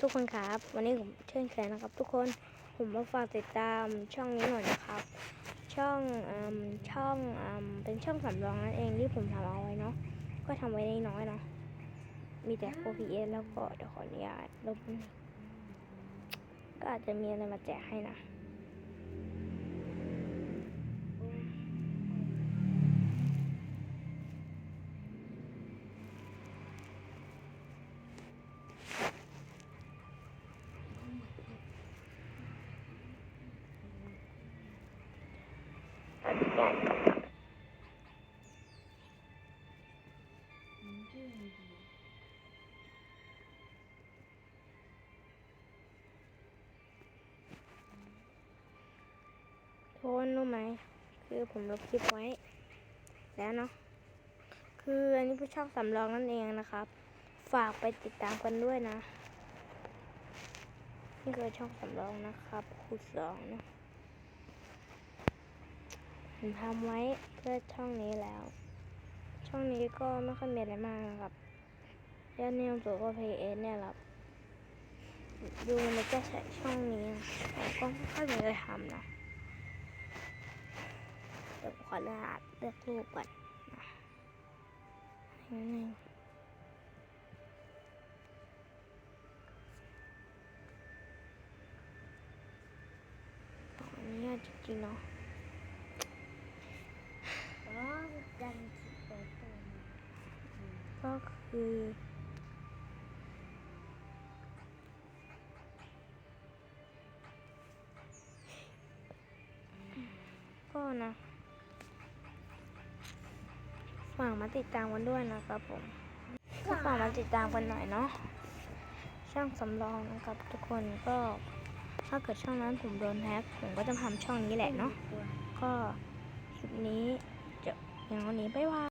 ทุกคนครับ วันนี้ผมเชิญแขกนะครับ ทุกคนผมมาฝากติดตามช่องนี้หน่อยนะครับ ช่องอืมช่องอืมเป็นช่องสำรองนั่นเองที่ผมทำเอาไว้เนาะก็ทำไว้ได้น้อยเนาะมีแต่ OPS แล้วก็เดี๋ยวขออนุญาตลบนิดนึงก็อาจจะมีอะไรมาแจกให้นะ โทนรู้ไหม คือผมลบคลิปไว้ แล้วเนาะ คืออันนี้เป็นช่องสำรองนั่นเองนะครับ ฝากไปติดตามกันด้วยนะ นี่คือช่องสำรองนะครับคูณสองนะ ผมทำไว้เพื่อช่องนี้แล้ว ช่องนี้ก็ไม่ค่อยมีอะไรมากนะครับยอดนิยมสูงกว่า PS เนี่ยแหละดูมันจะใช้ช่องนี้แต่ก็ไม่ค่อยมีอะไรทำนะเดี๋ยวขอเลือกเลือกรูปก่อนนะนิดนึงออนุญาตจริงๆเนาะ อ๋อจันทร์ที่เปิดตัว ก็ คือ ก็นะฝากมาติดตามกันด้วยนะครับผมก็ฝากมาติดตามกันหน่อยเนาะช่องสำรองนะครับทุกคนก็ถ้าเกิดช่องนั้นผมโดนแฮ็กผมก็จะทำช่องนี้แหละเนาะก็คลิปนี้จะอย่างวันนี้บ๊ายบาย